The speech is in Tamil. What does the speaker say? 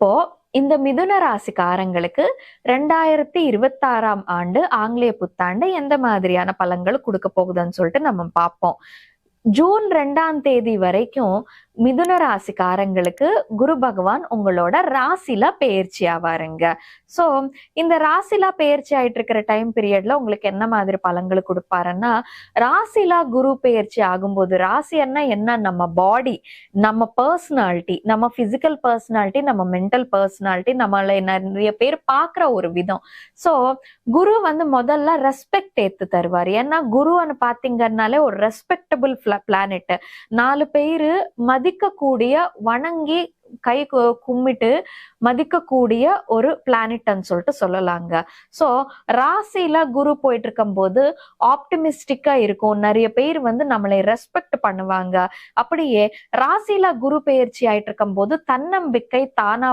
இப்போ இந்த மிதுன ராசிக்காரங்களுக்கு ரெண்டாயிரத்தி இருபத்தாறாம் ஆண்டு ஆங்கிலேய புத்தாண்டு எந்த மாதிரியான பலன்கள் கொடுக்க போகுதுன்னு சொல்லிட்டு நம்ம பார்ப்போம். ஜூன் ரெண்டாம் தேதி வரைக்கும் மிதுன ராசிக்காரங்களுக்கு குரு பகவான் உங்களோட ராசில பெயர்ச்சி ஆவாருங்க. சோ இந்த ராசிலா பெயர்ச்சி ஆயிட்டு இருக்கிற டைம் பீரியட்ல உங்களுக்கு என்ன மாதிரி பலன்கள் கொடுப்பாருன்னா ராசிலா குரு பெயர்ச்சி ஆகும்போது ராசின்னா என்ன? நம்ம பாடி நம்ம பர்சனாலிட்டி நம்ம பிசிக்கல் பர்சனாலிட்டி நம்ம மென்டல் பர்சனாலிட்டி நம்மளை நிறைய பேர் பார்க்குற ஒரு விதம். ஸோ குரு வந்து முதல்ல ரெஸ்பெக்ட் ஏத்து தருவார். ஏன்னா குருன்னு பார்த்தீங்கன்னாலே ஒரு ரெஸ்பெக்டபிள் பிளானெட் நாலு பேரு மதிக்கக்கூடிய வணங்கி கை கும்மிட்டு மதிக்கக்கூடிய ஒரு பிளானட்னு சொல்லிட்டு சொல்லலாங்க. ஸோ ராசியில குரு போயிட்டு இருக்கும் போது ஆப்டிமிஸ்டிக்கா இருக்கும். நிறைய பேர் வந்து நம்மளை ரெஸ்பெக்ட் பண்ணுவாங்க. அப்படியே ராசியில குரு பெயர்ச்சி ஆயிட்டு இருக்கும் போது தன்னம்பிக்கை தானா